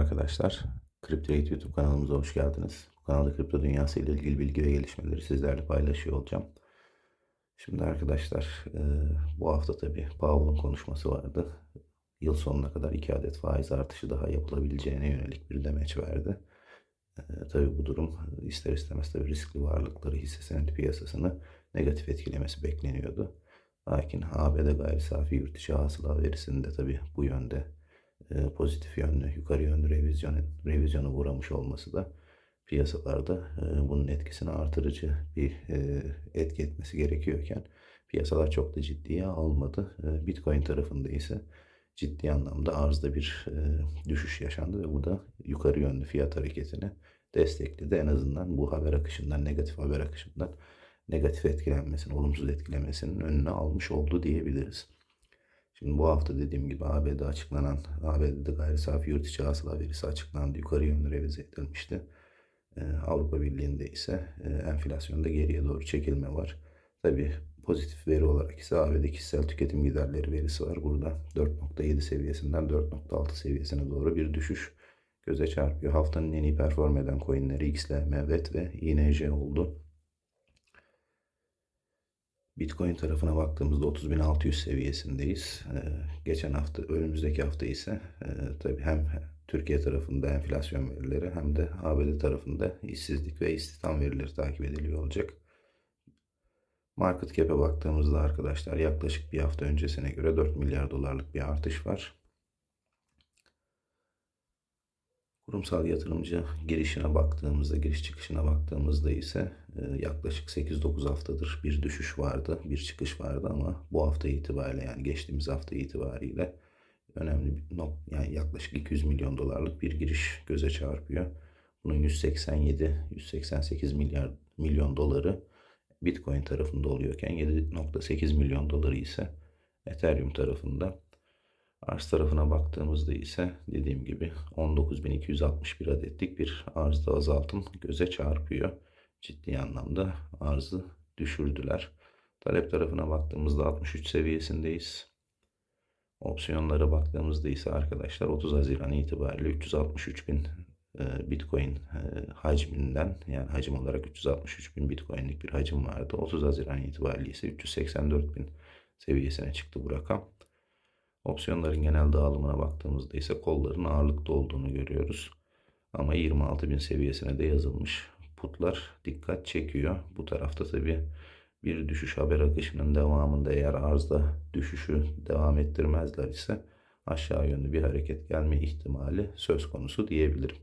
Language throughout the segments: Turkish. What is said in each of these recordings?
arkadaşlar. CryptoRate YouTube kanalımıza hoş geldiniz. Bu kanalda kripto dünyası ile ilgili bilgi ve gelişmeleri sizlerle paylaşıyor olacağım. Şimdi arkadaşlar e, bu hafta tabii Powell'ın konuşması vardı. Yıl sonuna kadar 2 adet faiz artışı daha yapılabileceğine yönelik bir demeç verdi. E, tabii bu durum ister istemez tabii riskli varlıkları hisse senedi piyasasını negatif etkilemesi bekleniyordu. Lakin ABD gayri safi yurt içi hasıla verisinde tabii bu yönde e, pozitif yönlü, yukarı yönlü revizyon, revizyona uğramış olması da piyasalarda e, bunun etkisini artırıcı bir e, etki etmesi gerekiyorken piyasalar çok da ciddiye almadı. E, Bitcoin tarafında ise ciddi anlamda arzda bir e, düşüş yaşandı ve bu da yukarı yönlü fiyat hareketini destekledi. En azından bu haber akışından, negatif haber akışından negatif etkilenmesinin, olumsuz etkilemesinin önüne almış oldu diyebiliriz. Şimdi bu hafta dediğim gibi ABD'de açıklanan, ABD'de gayri safi yurt içi hasıla verisi açıklandı. Yukarı yönlü revize edilmişti. Ee, Avrupa Birliği'nde ise e, enflasyonda geriye doğru çekilme var. Tabi pozitif veri olarak ise ABD kişisel tüketim giderleri verisi var. Burada 4.7 seviyesinden 4.6 seviyesine doğru bir düşüş göze çarpıyor. Haftanın en iyi perform eden coinleri XLM, VET ve INJ oldu. Bitcoin tarafına baktığımızda 30.600 seviyesindeyiz. Ee, geçen hafta, önümüzdeki hafta ise e, tabii hem Türkiye tarafında enflasyon verileri hem de ABD tarafında işsizlik ve istihdam verileri takip ediliyor olacak. Market cap'e baktığımızda arkadaşlar yaklaşık bir hafta öncesine göre 4 milyar dolarlık bir artış var. Kurumsal yatırımcı girişine baktığımızda, giriş çıkışına baktığımızda ise e, yaklaşık 8-9 haftadır bir düşüş vardı, bir çıkış vardı ama bu hafta itibariyle yani geçtiğimiz hafta itibariyle önemli bir nok yani yaklaşık 200 milyon dolarlık bir giriş göze çarpıyor. Bunun 187-188 milyar milyon doları Bitcoin tarafında oluyorken 7.8 milyon doları ise Ethereum tarafında. Arz tarafına baktığımızda ise dediğim gibi 19.261 adetlik bir arzda azaltım göze çarpıyor. Ciddi anlamda arzı düşürdüler. Talep tarafına baktığımızda 63 seviyesindeyiz. Opsiyonlara baktığımızda ise arkadaşlar 30 Haziran itibariyle 363 bin e, Bitcoin e, hacminden yani hacim olarak 363 bin Bitcoin'lik bir hacim vardı. 30 Haziran itibariyle ise 384 bin seviyesine çıktı bu rakam. Opsiyonların genel dağılımına baktığımızda ise kolların ağırlıkta olduğunu görüyoruz. Ama 26 bin seviyesine de yazılmış. Putlar dikkat çekiyor. Bu tarafta tabi bir düşüş haber akışının devamında eğer arzda düşüşü devam ettirmezler ise aşağı yönlü bir hareket gelme ihtimali söz konusu diyebilirim.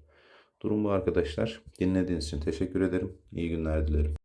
Durum bu arkadaşlar. Dinlediğiniz için teşekkür ederim. İyi günler dilerim.